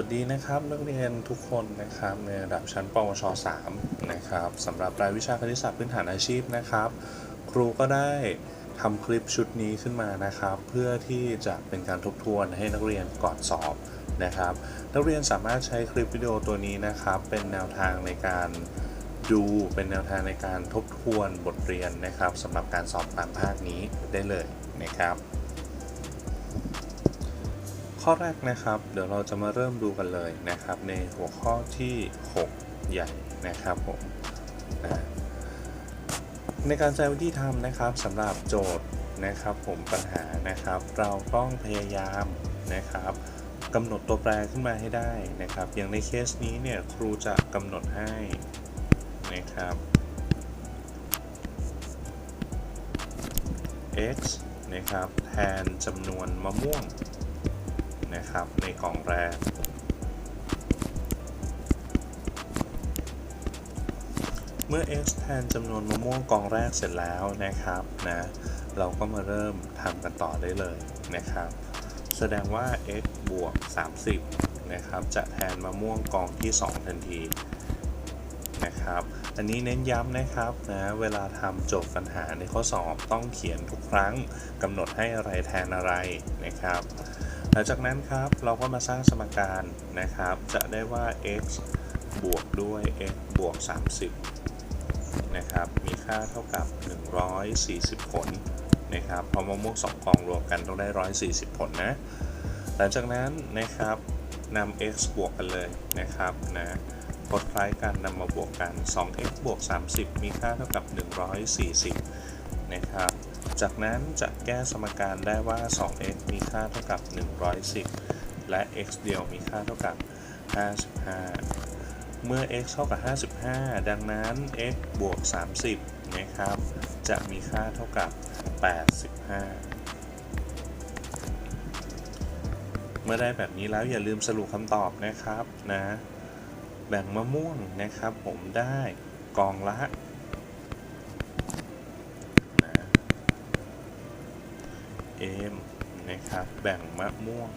วัสดีนะครับนักเรียนทุกคนนะครับในระดับชั้นปวช 3 นะครับสำหรับรายวิชาคณิตศาสตร์พื้นฐานอาชีพนะครับ ครูก็ได้ทำคลิปชุดนี้ขึ้นมานะครับ เพื่อที่จะเป็นการทบทวนให้นักเรียนก่อนสอบนะครับ นักเรียนสามารถใช้คลิปวิดีโอตัวนี้นะครับ เป็นแนวทางในการดูเป็นแนวทางในการทบทวนบทเรียนนะครับสำหรับการสอบตามภาคนี้ได้เลยนะครับ ข้อแรกนะครับ เดี๋ยวเราจะมาเริ่มดูกันเลยนะครับ ในหัวข้อที่ 6 ใหญ่นะครับผมนะในการใช้วิธีทำนะครับสำหรับโจทย์นะครับ ผมปัญหานะครับ เราต้องพยายามนะครับกำหนดตัวแปรขึ้นมาให้ได้นะครับ อย่างในเคสนี้เนี่ยครูจะกำหนดให้นะครับ x นะครับ แทนจำนวนมะม่วง นะครับ ในกล่องแรก เมื่อ x แทนจำนวนมะม่วงกองแรกเสร็จแล้วนะครับนะเราก็มาเริ่มทำกันต่อได้เลยนะครับ แสดงว่า x บวก 30 นะครับ จะแทนมะม่วงกองที่ 2 ทันทีนะครับ อันนี้เน้นย้ำนะครับนะเวลาทำโจทย์ปัญหาในข้อสอบต้องเขียนทุกครั้งกำหนดให้อะไรแทนอะไรนะครับ หลังจากนั้นครับเราก็มาสร้างสมการนะครับ จะได้ว่า x บวกด้วย x บวก 30 นะครับ มีค่าเท่ากับ 140 ผลนะครับพอมะม่วงสองกองรวมกันต้องได้ 140 ผลนะ หลังจากนั้นนะครับนำ x บวกกันเลยนะครับนะกดคล้ายกันนำมาบวกกัน 2x บวก 30 มีค่าเท่ากับ 140 นะครับ จากนั้นจะแก้สมการได้ว่า 2x มีค่าเท่ากับ 110 และ x เดียวมีค่าเท่ากับ 55 เมื่อ x เท่ากับ 55 ดังนั้น x บวก 30 นะครับ จะมีค่าเท่ากับ 85 เมื่อได้แบบนี้แล้วอย่าลืมสรุปคำตอบนะครับนะ แบ่งมะม่วงนะครับผมได้กองละนะ m นะครับ แบ่งมะม่วง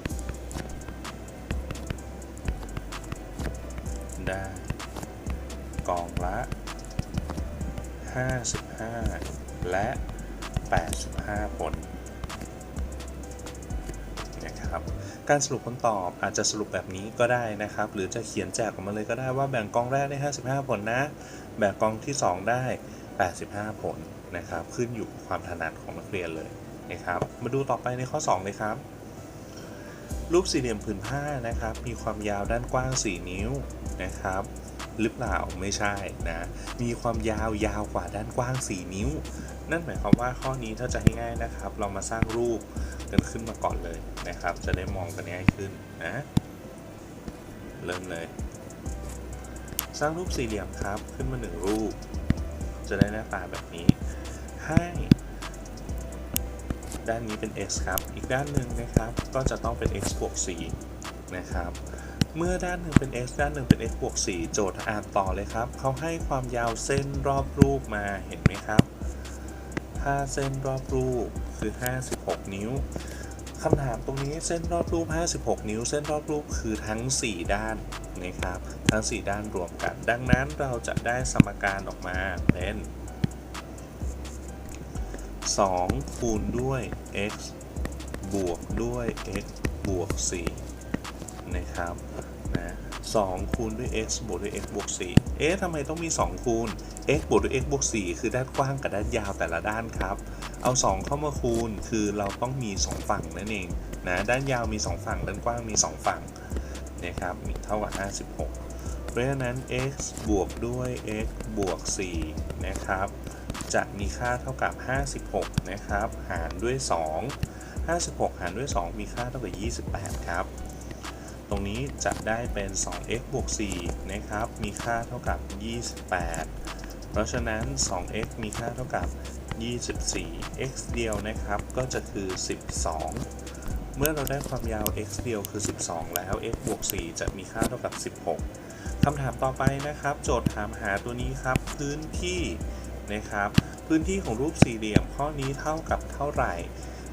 ได้กองละ 55 และ 85 ผลนะครับการสรุปคำตอบอาจจะสรุปแบบนี้ก็ได้นะครับ หรือจะเขียนแจกออกมาเลยก็ได้ว่าแบ่งกองแรกได้ 55 ผลนะ แบ่งกองที่ 2 ได้ 85 ผลนะครับ ขึ้นอยู่กับความถนัดของนักเรียนเลย นะครับ มาดูต่อไปในข้อ 2 เลยครับ รูปสี่เหลี่ยมผืนผ้านะครับ มีความยาวด้านกว้าง 4 นิ้วนะครับหรือเปล่าไม่ใช่นะ มีความยาวยาวกว่าด้านกว้าง 4 นิ้ว นั่นหมายความว่าข้อนี้ถ้าจะให้ง่ายนะครับ เรามาสร้างรูปกันขึ้นมาก่อนเลยนะครับ จะได้มองกันง่ายขึ้นนะ เริ่มเลย สร้างรูปสี่เหลี่ยมครับขึ้นมาหนึ่งรูป จะได้หน้าตาแบบนี้ ให้ ด้านนี้เป็น x ครับ อีกด้านหนึ่งนะครับก็จะต้องเป็น x บวก4นะครับ เมื่อด้านหนึ่งเป็น x ด้านหนึ่งเป็น x บวก4โจทย์อ่านต่อเลยครับเขาให้ความยาวเส้นรอบรูปมาเห็นไหมครับถ้าเส้นรอบรูปคือ 56 นิ้วคำถามตรงนี้เส้นรอบรูป 56 นิ้ว เส้นรอบรูปคือทั้ง 4 ด้านนะครับ ทั้ง 4 ด้านรวมกัน ดังนั้นเราจะได้สมการออกมาเป็น 2 คูณด้วย x บวกด้วย x บวก 4 นะครับนะ2คูณด้วย x บวกด้วย x บวก 4 เอ๊ะทำไมต้องมี 2 คูณ x บวกด้วย x บวก 4 คือด้านกว้างกับด้านยาวแต่ละด้านครับ เอา 2 เข้ามาคูณ คือเราต้องมี 2 ฝั่งนั่นเองนะ ด้านยาวมี 2 ฝั่ง ด้านกว้างมี 2 ฝั่งนะครับ มีเท่ากับ 56 เพราะฉะนั้น x บวกด้วย x บวก 4 นะครับ จะมีค่าเท่ากับ 56 นะครับ หารด้วย 2 56 หารด้วย 2 มีค่าเท่ากับ 28 ครับ ตรงนี้จะได้เป็น 2x บวก 4 นะครับ มีค่าเท่ากับ 28 เพราะฉะนั้น 2x มีค่าเท่ากับ 24 x เดียวนะครับ ก็จะคือ 12 เมื่อเราได้ความยาว x เดียวคือ 12 แล้ว x บวก 4 จะมีค่าเท่ากับ 16คำถามต่อไปนะครับ โจทย์ถามหาตัวนี้ครับ พื้นที่ นะครับ พื้นที่ของรูปสี่เหลี่ยมข้อนี้เท่ากับเท่าไหร่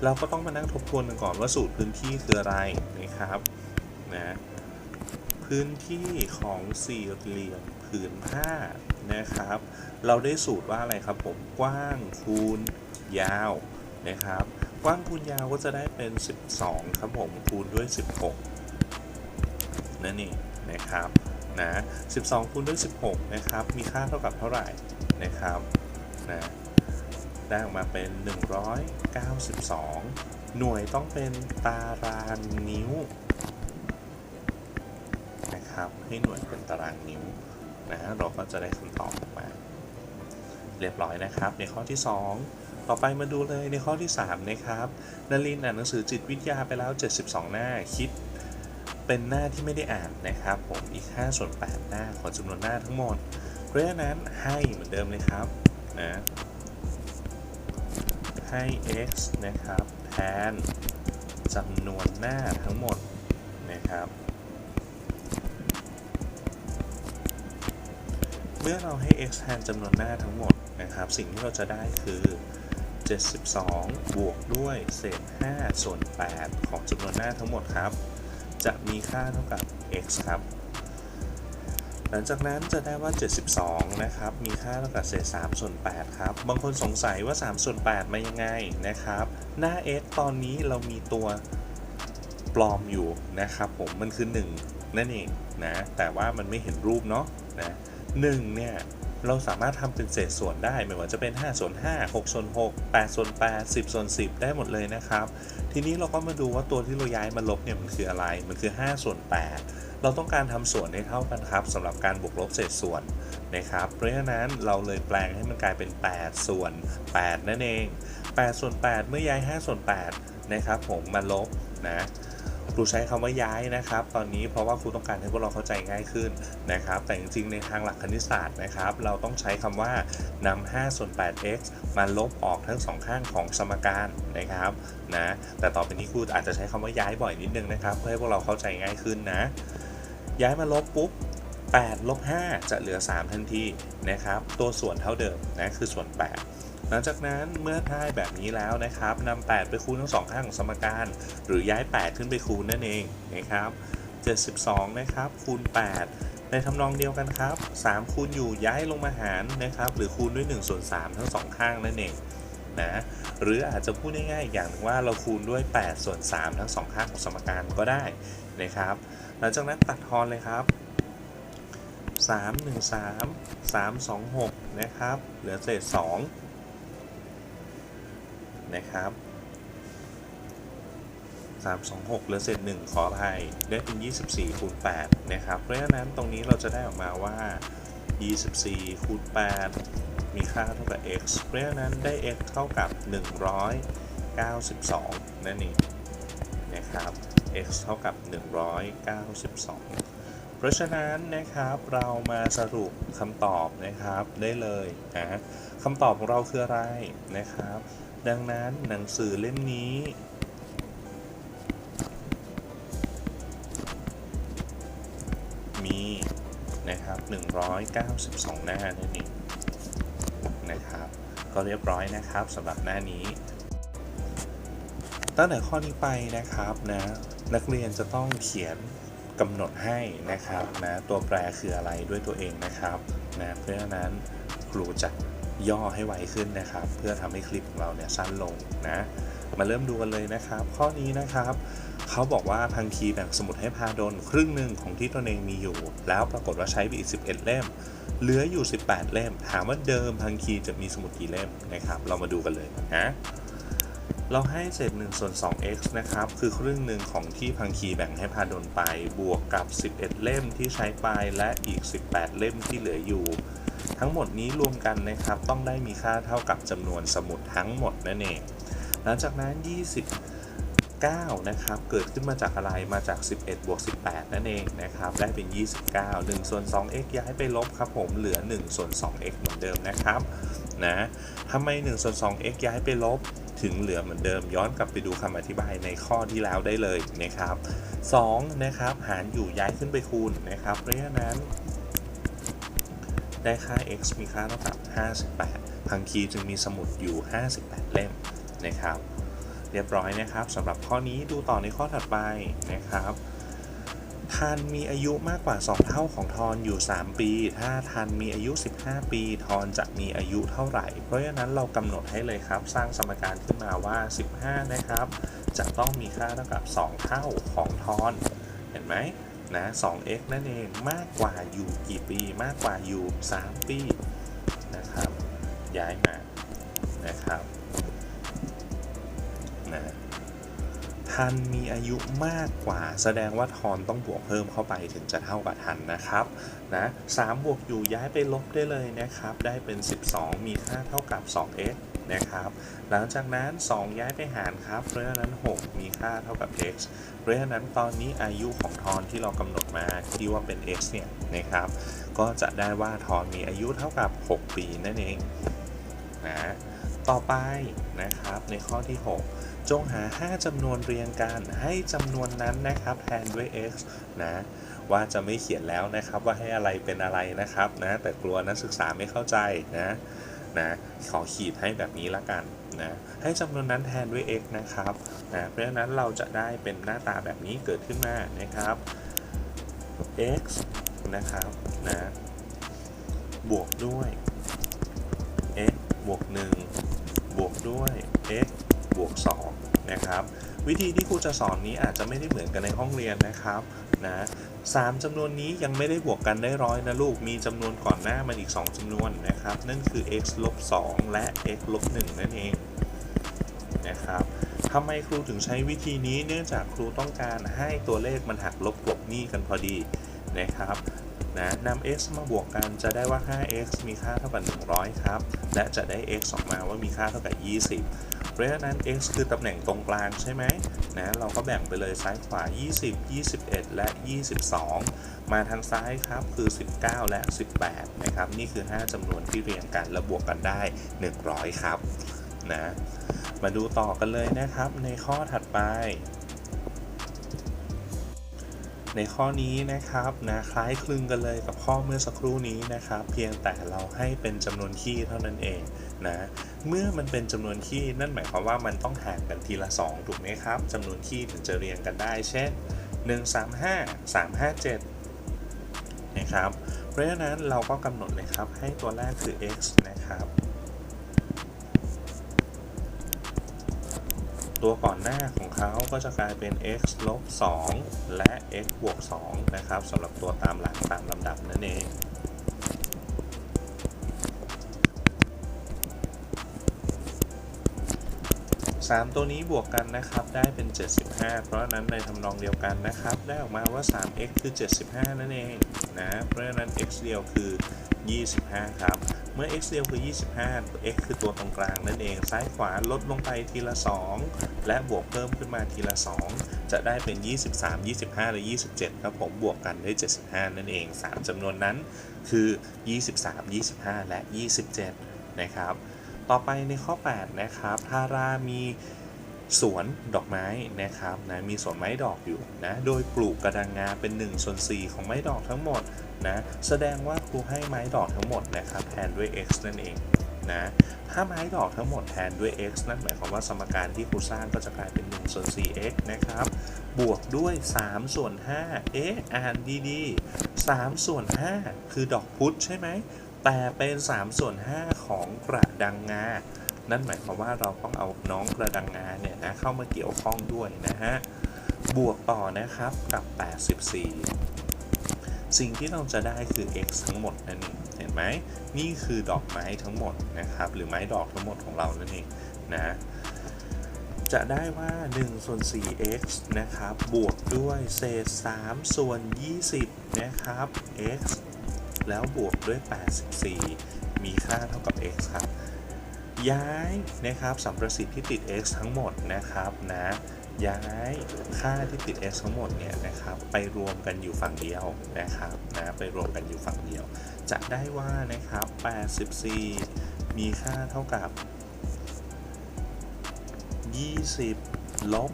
เราก็ต้องมานั่งทบทวนกันก่อนว่าสูตรพื้นที่คืออะไรนะครับนะพื้นที่ของสี่เหลี่ยมผืนผ้านะครับ เราได้สูตรว่าอะไรครับผมกว้างคูณยาวนะครับ กว้างคูณยาวก็จะได้เป็น 12 ครับผมคูณด้วย 16 นั่นเองนะครับ นะ 12คูณด้วย16 นะครับ มีค่าเท่ากับเท่าไหร่นะครับนะได้ออกมาเป็น 192 หน่วยต้องเป็นตารางนิ้วนะครับให้หน่วยเป็นตารางนิ้วนะเราก็จะได้คำตอบออกมา เรียบร้อยนะครับ ในข้อที่ 2 ต่อไปมาดูเลยในข้อที่ 3 นะครับนลินอ่านหนังสือจิตวิทยาไปแล้ว 72 หน้าคิด เป็นหน้าที่ไม่ได้อ่านนะครับ ผมอีก5ส่วน8หน้าของจำนวนหน้าทั้งหมดเพราะฉะนั้นให้เหมือนเดิมเลยครับนะให้ x นะครับแทนจำนวนหน้าทั้งหมดนะครับ เมื่อเราให้ x แทนจำนวนหน้าทั้งหมดนะครับ สิ่งที่เราจะได้คือ 72 บวกด้วยเศษ 5 ส่วน 8 ของจำนวนหน้าทั้งหมดครับ จะมีค่าเท่ากับ x ครับ หลังจากนั้นจะได้ว่า 72 นะครับ มีค่าเท่ากับเศษ3ส่วน8ครับ บางคนสงสัยว่า3ส่วน8มายังไงนะครับ หน้า x ตอนนี้เรามีตัวปลอมอยู่นะครับผม มันคือ 1 นั่นเองนะ แต่ว่ามันไม่เห็นรูปเนาะนะ1เนี่ย เราสามารถทำเป็นเศษส่วนได้ไม่ว่าจะเป็น5ส่วน5 6ส่วน6 8ส่วน8 10ส่วน10 ได้หมดเลยนะครับ ทีนี้เราก็มาดูว่าตัวที่เราย้ายมาลบเนี่ยมันคืออะไร มันคือ 5 ส่วน 8 เราต้องการทำส่วนให้เท่ากันครับสำหรับการบวกลบเศษส่วนนะครับ เพราะฉะนั้นเราเลยแปลงให้มันกลายเป็น 8 ส่วน 8 นั่นเอง 8 ส่วน 8 เมื่อย้าย 5 ส่วน8นะครับผมมาลบนะ รูใช้คำว่าย้ายนะครับ ตอนนี้เพราะว่าครูต้องการให้พวกเราเข้าใจง่ายขึ้นนะครับ แต่จริงๆในทางหลักคณิตศาสตร์นะครับ เราต้องใช้คำว่านำ5ส่วน 8x มาลบออกทั้งสองข้างของสมการนะครับนะแต่ต่อไปนี้ครูอาจจะใช้คำว่าย้ายบ่อยนิดนึงนะครับ เพื่อให้พวกเราเข้าใจง่ายขึ้นนะ ย้ายมาลบปุ๊บ8ลบ5จะเหลือ 3 ทันทีนะครับ ตัวส่วนเท่าเดิมนะคือส่วน 8 หลังจากนั้นเมื่อได้แบบนี้แล้วนะครับนำ8ไปคูณทั้งสองข้างของสมการ หรือย้าย 8 ขึ้นไปคูณนั่นเองนะครับ72 นะครับคูณ 8 ในทำนองเดียวกันครับ 3 คูณอยู่ย้ายลงมาหารนะครับ หรือคูณด้วย1ส่วน3ทั้งสองข้างนั่นเองนะหรืออาจจะพูดง่ายๆอีกอย่างหนึ่งว่าเราคูณด้วย 8 ส่วน 3 ทั้งสองข้างของสมการก็ได้นะครับ หลังจากนั้นตัดทอนเลยครับ 3 1 3 3 2 6 นะครับ เหลือเศษ 2 นะครับ326เหลือเศษ1ขออภัยได้เป็น 24คูณ8นะครับ เพราะฉะนั้นตรงนี้เราจะได้ออกมาว่า 24คูณ8มีค่าเท่ากับ x เพราะฉะนั้นได้ x เท่ากับ 192 นั่นเองนะครับ x เท่ากับ 192 เพราะฉะนั้นนะครับเรามาสรุปคำตอบนะครับได้เลยนะคำตอบของเราคืออะไรนะครับ ดังนั้นหนังสือเล่มนี้ มีนะครับ 192 หน้านั่นเองนะครับ ก็เรียบร้อยนะครับสำหรับหน้านี้ ตั้งแต่ข้อนี้ไปนะครับนะนักเรียนจะต้องเขียนกำหนดให้นะครับนะตัวแปรคืออะไรด้วยตัวเองนะครับนะเพราะฉะนั้นครูจะ ย่อให้ไวขึ้นนะครับ เพื่อทำให้คลิปของเราเนี่ยสั้นลงนะ มาเริ่มดูกันเลยนะครับ ข้อนี้นะครับเขาบอกว่าพังคีแบ่งสมุดให้พาดลครึ่งหนึ่งของที่ตนเองมีอยู่ แล้วปรากฏว่าใช้ไปอีก 11 เล่ม เหลืออยู่ 18 เล่ม ถามว่าเดิมพังคีจะมีสมุดกี่เล่มนะครับ เรามาดูกันเลยนะเราให้เศษ1ส่วน 2x นะครับ คือครึ่งหนึ่งของที่พังคีแบ่งให้พาดลไป บวกกับ 11 เล่มที่ใช้ไปและอีก 18 เล่มที่เหลืออยู่ ทั้งหมดนี้รวมกันนะครับ ต้องได้มีค่าเท่ากับจำนวนสมุดทั้งหมดนั่นเอง หลังจากนั้น 29 นะครับ เกิดขึ้นมาจากอะไร มาจาก 11 บวก 18 นั่นเองนะครับ ได้เป็น 29 1ส่วน 2x ย้ายไปลบครับผม เหลือ 1 ส่วน 2x เหมือนเดิมนะครับ นะทำไม 1 ส่วน 2x ย้ายไปลบถึงเหลือเหมือนเดิมย้อนกลับไปดูคำอธิบายในข้อที่แล้วได้เลยนะครับ 2 นะครับ หารอยู่ย้ายขึ้นไปคูณนะครับเพราะฉะนั้น ได้ค่า x มีค่าเท่ากับ 58 พังคีจึงมีสมุดอยู่ 58 เล่มนะครับ เรียบร้อยนะครับสำหรับข้อนี้ดูต่อในข้อถัดไปนะครับทันมีอายุมากกว่า 2 เท่าของทอนอยู่ 3 ปี ถ้าทันมีอายุ 15 ปีทอนจะมีอายุเท่าไหร่ เพราะฉะนั้นเรากำหนดให้เลยครับ สร้างสมการขึ้นมาว่า 15 นะครับ จะต้องมีค่าเท่ากับ 2 เท่าของทอน เห็นไหม นะ 2x นั่นเองมากกว่าอยู่กี่ปี มากกว่าอยู่ 3 ปีนะครับ ย้ายมา ทันมีอายุมากกว่า แสดงว่าทอนต้องบวกเพิ่มเข้าไปถึงจะเท่ากับทันนะครับนะ3บวกอยู่ย้ายไปลบได้เลยนะครับ ได้เป็น 12 มีค่าเท่ากับ 2x นะครับ หลังจากนั้น 2 ย้ายไปหารครับ เพราะฉะนั้น 6 มีค่าเท่ากับ x เพราะฉะนั้นตอนนี้อายุของทอนที่เรากำหนดมาที่ว่าเป็น x เนี่ยนะครับ ก็จะได้ว่าทอนมีอายุเท่ากับ 6 ปีนั่นเองนะ ต่อไปนะครับในข้อที่ 6 จงหา 5จำนวนเรียงกันให้จำนวนนั้นนะครับแทนด้วย x นะว่าจะไม่เขียนแล้วนะครับว่าให้อะไรเป็นอะไรนะครับนะแต่กลัวนักศึกษาไม่เข้าใจนะนะขอขีดให้แบบนี้ละกันนะให้จำนวนนั้นแทนด้วย x นะครับนะเพราะฉะนั้นเราจะได้เป็นหน้าตาแบบนี้เกิดขึ้นมานะครับ x นะครับนะบวกด้วย x บวก1 บวกด้วย x บวก2นะครับ วิธีที่ครูจะสอนนี้อาจจะไม่ได้เหมือนกันในห้องเรียนนะครับนะสามจำนวนนี้ยังไม่ได้บวกกันได้ร้อยนะลูก มีจำนวนก่อนหน้ามันอีก 2จำนวนนะครับ นั่นคือ x ลบ2และ x ลบ1นั่นเองนะครับทำไมครูถึงใช้วิธีนี้เนื่องจากครูต้องการให้ตัวเลขมันหักลบกลบหนี้กันพอดีนะครับ นะนำ x มาบวกกันจะได้ว่า 5x มีค่าเท่ากับ 100 ครับ และจะได้ x ออกมาว่ามีค่าเท่ากับ 20 เพราะฉะนั้น x คือตำแหน่งตรงกลางใช่ไหมนะเราก็แบ่งไปเลยซ้ายขวา 20 21 และ 22 มาทางซ้ายครับคือ 19 และ 18 นะครับ นี่คือ 5จำนวนที่เรียงกันและบวกกันได้ 100 ครับนะมาดูต่อกันเลยนะครับในข้อถัดไป ในข้อนี้นะครับนะคล้ายคลึงกันเลยกับข้อเมื่อสักครู่นี้นะครับ เพียงแต่เราให้เป็นจำนวนคี่เท่านั้นเองนะเมื่อมันเป็นจำนวนคี่นั่นหมายความว่ามันต้องห่างกันทีละ 2 ถูกไหมครับจำนวนคี่ถึงจะเรียงกันได้ เช่น 135 357 นะครับ เพราะฉะนั้นเราก็กำหนดเลยครับให้ตัวแรกคือ x นะครับ ตัวก่อนหน้าของเขาก็จะกลายเป็น x ลบ 2 และ x บวก 2 นะครับสำหรับตัวตามหลังตามลำดับนั่นเอง3ตัวนี้บวกกันนะครับได้เป็น 75 เพราะนั้นในทำนองเดียวกันนะครับ ได้ออกมาว่า 3x คือ 75 นั่นเองนะ เพราะฉะนั้น x เดียวคือ 25 ครับ มื่อ x เดียวคือ 25 x คือตัวตรงกลางนั่นเอง ซ้ายขวาลดลงไปทีละ 2 และบวกเพิ่มขึ้นมาทีละ 2 จะได้เป็น 23 25และ27 ครับผมบวกกันได้ 75 นั่นเอง 3จำนวนนั้นคือ 23 25 และ 27 นะครับ ต่อไปในข้อ 8 นะครับทารามี สวนดอกไม้นะครับนะมีสวนไม้ดอกอยู่นะโดยปลูกกระดังงาเป็น1ส่วน4ของไม้ดอกทั้งหมดนะแสดงว่าครูให้ไม้ดอกทั้งหมดนะครับแทนด้วย x นั่นเองนะถ้าไม้ดอกทั้งหมดแทนด้วย x นั่นหมายความว่าสมการที่ครูสร้างก็จะกลายเป็น1ส่วน 4x นะครับ บวกด้วย 3 ส่วน 5 เอ๊ะ อ่านดีๆ 3 ส่วน 5 คือดอกพุธใช่ไหม แต่เป็น 3 ส่วน 5 ของกระดังงา นั่นหมายความว่าเราต้องเอาน้องกระดังงาเนี่ยนะเข้ามาเกี่ยวข้องด้วยนะฮะ บวกต่อนะครับกับ 84 สิ่งที่เราจะได้คือ x ทั้งหมดนั่นเอง เห็นไหม นี่คือดอกไม้ทั้งหมดนะครับ หรือไม้ดอกทั้งหมดของเรานั่นเองนะ จะได้ว่า1ส่วน 4x นะครับ บวกด้วยเศษ3ส่วน 20 นะครับ x แล้วบวกด้วย 84 มีค่าเท่ากับ x ครับ ย้ายนะครับสัมประสิทธิ์ที่ติด x ทั้งหมดนะครับนะย้ายค่าที่ติด x ทั้งหมดเนี่ยนะครับไปรวมกันอยู่ฝั่งเดียวนะครับนะไปรวมกันอยู่ฝั่งเดียว จะได้ว่านะครับ 84 มีค่าเท่ากับ 20 ลบ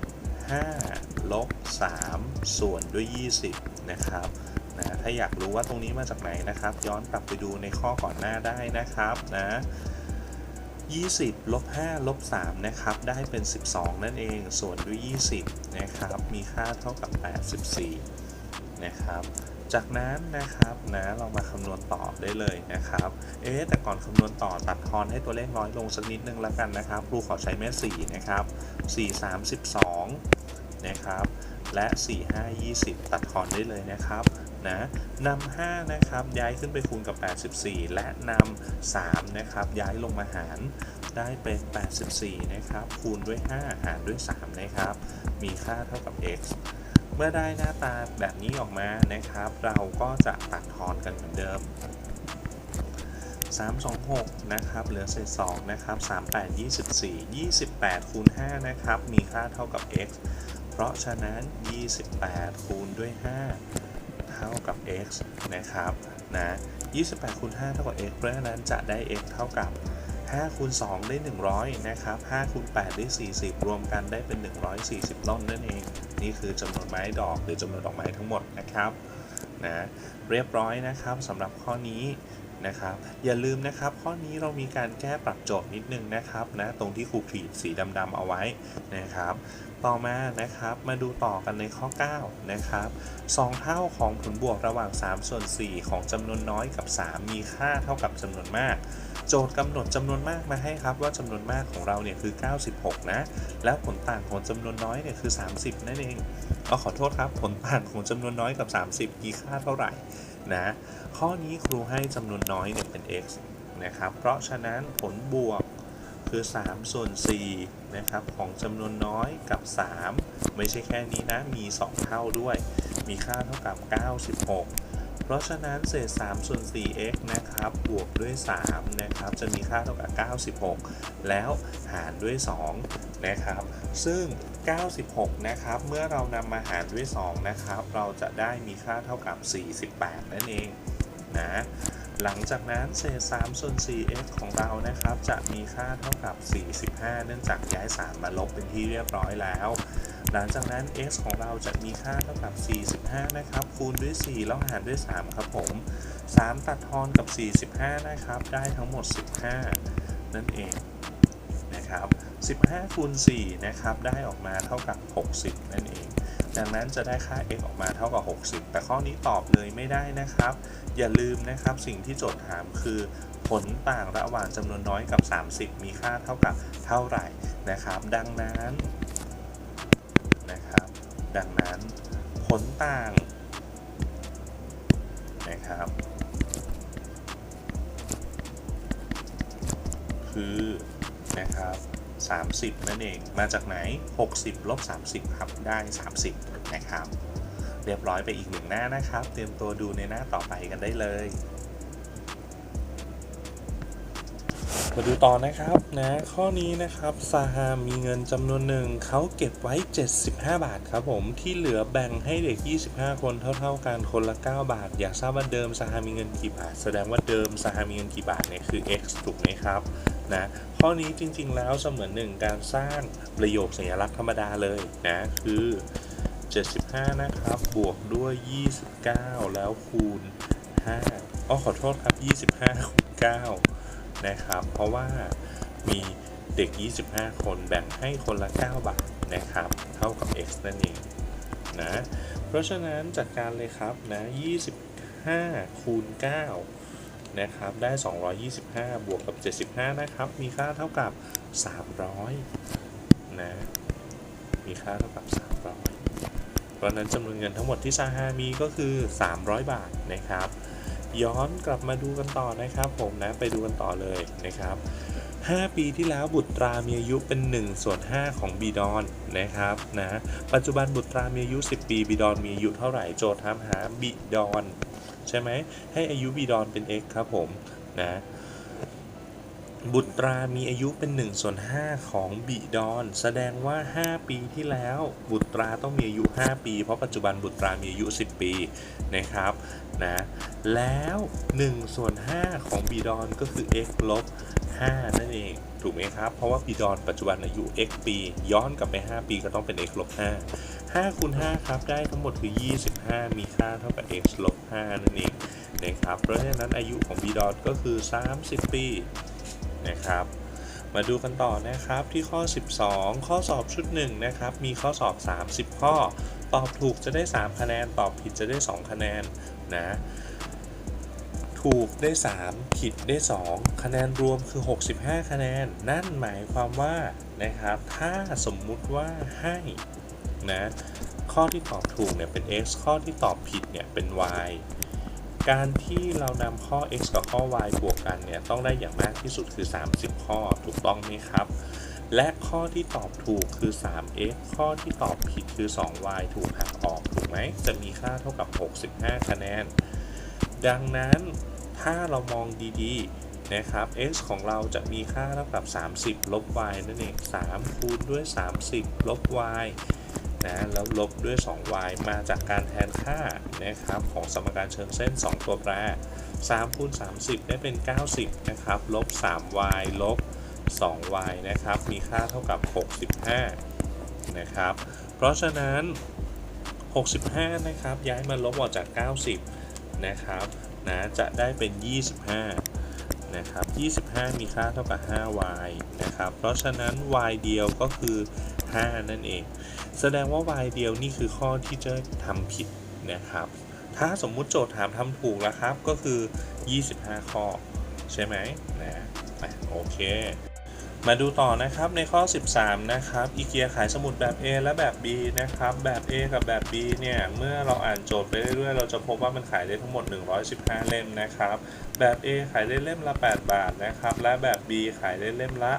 5 ลบ 3 ส่วนด้วย 20 นะครับนะถ้าอยากรู้ว่าตรงนี้มาจากไหนนะครับ ย้อนกลับไปดูในข้อก่อนหน้าได้นะครับนะ 20ลบ5ลบ3นะครับ ได้เป็น 12 นั่นเอง ส่วนด้วย 20 นะครับ มีค่าเท่ากับ 84 นะครับ จากนั้นนะครับนะเรามาคำนวณต่อได้เลยนะครับ เอ๊แต่ก่อนคำนวณต่อตัดทอนให้ตัวเลขน้อยลงสักนิดนึงแล้วกันนะครับ ครูขอใช้แม่ 4 นะครับ 4 32นะครับ และ 4 5 20 ตัดทอนได้เลยนะครับ นะนำ5นะครับย้ายขึ้นไปคูณกับ 84 และนำ3นะครับย้ายลงมาหารได้เป็น 84 นะครับ คูณด้วย 5 หารด้วย 3 นะครับ มีค่าเท่ากับ x เมื่อได้หน้าตาแบบนี้ออกมานะครับ เราก็จะตัดทอนกันเหมือนเดิม 326 นะครับ เหลือเศษ2นะครับ 38 24 28 คูณ 5 นะครับ มีค่าเท่ากับ x เพราะฉะนั้น 28 คูณด้วย 5 เท่ากับ x นะครับนะ28คูณ5เท่ากับ x เพราะฉะนั้นจะได้ x เท่ากับ5คูณ2ได้ 100 นะครับ5คูณ8ได้ 40 รวมกันได้เป็น 140 ต้นนั่นเอง นี่คือจำนวนไม้ดอกหรือจำนวนดอกไม้ทั้งหมดนะครับนะเรียบร้อยนะครับสำหรับข้อนี้นะครับอย่าลืมนะครับข้อนี้เรามีการแก้ปรับโจทย์นิดนึงนะครับนะตรงที่ครูขีดสีดำๆเอาไว้นะครับ ต่อมานะครับ มาดูต่อกันในข้อ 9 นะครับ 2 เท่าของผลบวกระหว่าง 3 ส่วน 4 ของจำนวนน้อยกับ 3 มีค่าเท่ากับจำนวนมาก โจทย์กำหนดจำนวนมากมาให้ครับว่าจำนวนมากของเราเนี่ยคือ 96 นะ แล้วผลต่างของจำนวนน้อยเนี่ยคือ 30 นั่นเองเอาขอโทษครับ ผลต่างของจำนวนน้อยกับ 30 มีค่าเท่าไหร่นะ ข้อนี้ครูให้จำนวนน้อยเนี่ยเป็น x นะครับ เพราะฉะนั้นผลบวก คือ 3 ส่วน4นะครับของจำนวนน้อยกับ 3 ไม่ใช่แค่นี้นะ มี 2 เท่าด้วย มีค่าเท่ากับ 96 เพราะฉะนั้นเศษ3ส่วน 4x นะครับบวกด้วย3นะครับจะมีค่าเท่ากับ 96 แล้วหารด้วย 2 นะครับ ซึ่ง 96 นะครับ เมื่อเรานำมาหารด้วย 2 นะครับ เราจะได้มีค่าเท่ากับ 48 นั่นเองนะ หลังจากนั้นเศษ3ส่วน 4x ของเรานะครับ จะมีค่าเท่ากับ 45 เนื่องจากย้าย 3 มาลบเป็นที่เรียบร้อยแล้ว หลังจากนั้น x ของเราจะมีค่าเท่ากับ 45 นะครับ คูณด้วย 4 แล้วหารด้วย 3 ครับผม 3 ตัดทอนกับ 45 นะครับ ได้ทั้งหมด 15 นั่นเองนะครับ 15 คูณ 4 นะครับ ได้ออกมาเท่ากับ 60 นั่นเอง ดังนั้นจะได้ค่า x ออกมาเท่ากับ 60 แต่ข้อนี้ตอบเลยไม่ได้นะครับ อย่าลืมนะครับสิ่งที่โจทย์ถามคือ ผลต่างระหว่างจำนวนน้อยกับ 30 มีค่าเท่ากับเท่าไหร่นะครับ ดังนั้นนะครับ ดังนั้นผลต่างนะครับ คือนะครับ 30 นั่นเอง มาจากไหน 60ลบ30 ครับ ได้ 30 นะครับ เรียบร้อยไปอีกหนึ่งหน้านะครับ เตรียมตัวดูในหน้าต่อไปกันได้เลย มาดูต่อนะครับนะข้อนี้นะครับซาฮามีเงินจำนวนหนึ่งเขาเก็บไว้ 75 บาทครับผมที่เหลือแบ่งให้เด็ก 25 คนเท่า ๆกันคนละ 9 บาท อยากทราบว่าเดิมซาฮามีเงินกี่บาท แสดงว่าเดิมซาฮามีเงินกี่บาทเนี่ยคือ x ถูกไหมครับ นะข้อนี้จริงๆแล้วเสมือนหนึ่งการสร้างประโยคสัญลักษณ์ธรรมดาเลยนะคือ 75 นะครับ บวกด้วย 29 แล้วคูณ 5อ๋อขอโทษครับ 25คูณ9นะครับ เพราะว่ามีเด็ก 25 คนแบ่งให้คนละ 9 บาทนะครับ เท่ากับ x นั่นเองนะเพราะฉะนั้นจัดการเลยครับนะ25คูณ9นะครับ ได้ 225บวกกับ 75 นะครับ มีค่าเท่ากับ 300 นะ มีค่าเท่ากับ 300 เพราะนั้นจำนวนเงินทั้งหมดที่ซาฮามีก็คือ 300 บาทนะครับ ย้อนกลับมาดูกันต่อนะครับผมนะ ไปดูกันต่อเลยนะครับ 5 ปีที่แล้วบุตรามีอายุเป็น1ส่วน5ของบีดอนนะครับนะปัจจุบันบุตรามีอายุ 10 ปีบีดอนมีอายุเท่าไหร่โจทย์ถามหาบีดอนใช่ไหมให้อายุบีดอนเป็น x ครับผมนะ บุตรามีอายุเป็น1ส่วน5ของบิดอนแสดงว่า 5 ปีที่แล้ว บุตราต้องมีอายุ 5 ปี เพราะปัจจุบันบุตรามีอายุ 10 ปีนะครับนะแล้ว1ส่วน5ของบิดอนก็คือ x ลบ5นั่นเองถูกไหมครับ เพราะว่าบิดอนปัจจุบันอายุ x ปี ย้อนกลับไป 5 ปีก็ต้องเป็น x ลบ5 5คูณ5ครับได้ทั้งหมดคือ 25 มีค่าเท่ากับ x ลบ5นั่นเองนะครับเพราะฉะนั้นอายุของบิดอนก็คือ 30 ปี นะครับ มาดูกันต่อนะครับที่ข้อ 12 ข้อสอบชุด1นะครับมีข้อสอบ 30 ข้อ ตอบถูกจะได้ 3 คะแนน ตอบผิดจะได้ 2 คะแนนนะถูกได้ 3 ผิดได้ 2 คะแนนรวมคือ 65 คะแนน นั่นหมายความว่านะครับถ้าสมมุติว่าให้นะข้อที่ตอบถูกเนี่ยเป็น x ข้อที่ตอบผิดเนี่ยเป็น y การที่เรานำข้อ x กับข้อ y บวกกันเนี่ยต้องได้อย่างมากที่สุดคือ 30 ข้อถูกต้องไหมครับ และข้อที่ตอบถูกคือ 3x ข้อที่ตอบผิดคือ 2y ถูกหักออกถูกไหมจะมีค่าเท่ากับ 65 คะแนน ดังนั้นถ้าเรามองดีๆนะครับ x ของเราจะมีค่าเท่ากับ 30 ลบ y นั่นเอง 3 คูณด้วย 30 ลบ y นะแล้วลบด้วย 2y มาจากการแทนค่านะครับของสมการเชิงเส้น 2 ตัวแปร3คูณ30 ได้เป็น 90 นะครับ ลบ 3y ลบ 2y นะครับ มีค่าเท่ากับ 65 นะครับ เพราะฉะนั้น 65 นะครับ ย้ายมาลบออกจาก 90 นะครับนะจะได้เป็น 25 นะครับ 25 มีค่าเท่ากับ 5y นะครับ เพราะฉะนั้น y เดียวก็คือ 5 นั่นเอง แสดงว่า y เดียวนี่คือข้อที่จะทำผิดนะครับ ถ้าสมมุติโจทย์ถามทำถูกแล้วครับก็คือ 25 ข้อ ใช่ไหมนะอะโอเค มาดูต่อนะครับในข้อ 13 นะครับอีเกียขายสมุดแบบ A และแบบ B นะครับ แบบ A กับแบบ B เนี่ย เมื่อเราอ่านโจทย์ไปเรื่อยๆ เราจะพบว่ามันขายได้ทั้งหมด 115 เล่มนะครับ แบบ A ขายได้เล่มละ 8 บาทนะครับ และแบบ B ขายได้เล่มละ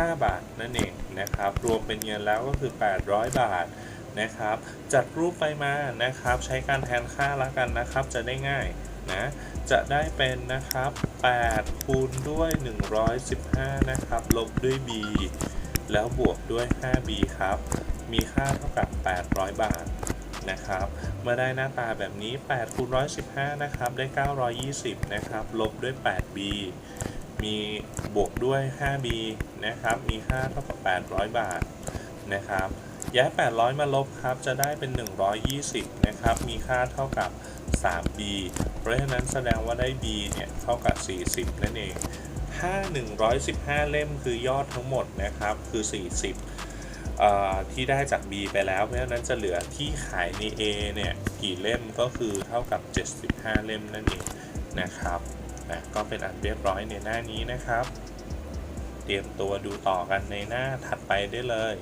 5 บาทนั่นเองนะครับ รวมเป็นเงินแล้วก็คือ 800 บาทนะครับ จัดรูปไปมานะครับ ใช้การแทนค่าละกันนะครับ จะได้ง่ายนะจะได้เป็นนะครับ 8 คูณด้วย 115 นะครับ ลบด้วย b แล้วบวกด้วย 5b ครับ มีค่าเท่ากับ 800 บาทนะครับ เมื่อได้หน้าตาแบบนี้8คูณ115 นะครับ ได้ 920 นะครับ ลบด้วย 8b มีบวกด้วย 5b นะครับ มีค่าเท่ากับ 800 บาทนะครับ ย้าย 800 มาลบครับ จะได้เป็น 120 นะครับ มีค่าเท่ากับ 3b เพราะฉะนั้นแสดงว่าได้ b เนี่ย เท่ากับ 40 นั่นเอง ถ้า 115 เล่มคือยอดทั้งหมดนะครับ คือ 40อ่อที่ได้จาก B ไปแล้ว เพราะฉะนั้นจะเหลือที่ขายใน A เนี่ย กี่เล่มก็คือเท่ากับ 75 เล่มนั่นเองนะครับ นะก็เป็นอันเรียบร้อยในหน้านี้นะครับ เตรียมตัวดูต่อกันในหน้าถัดไปได้เลย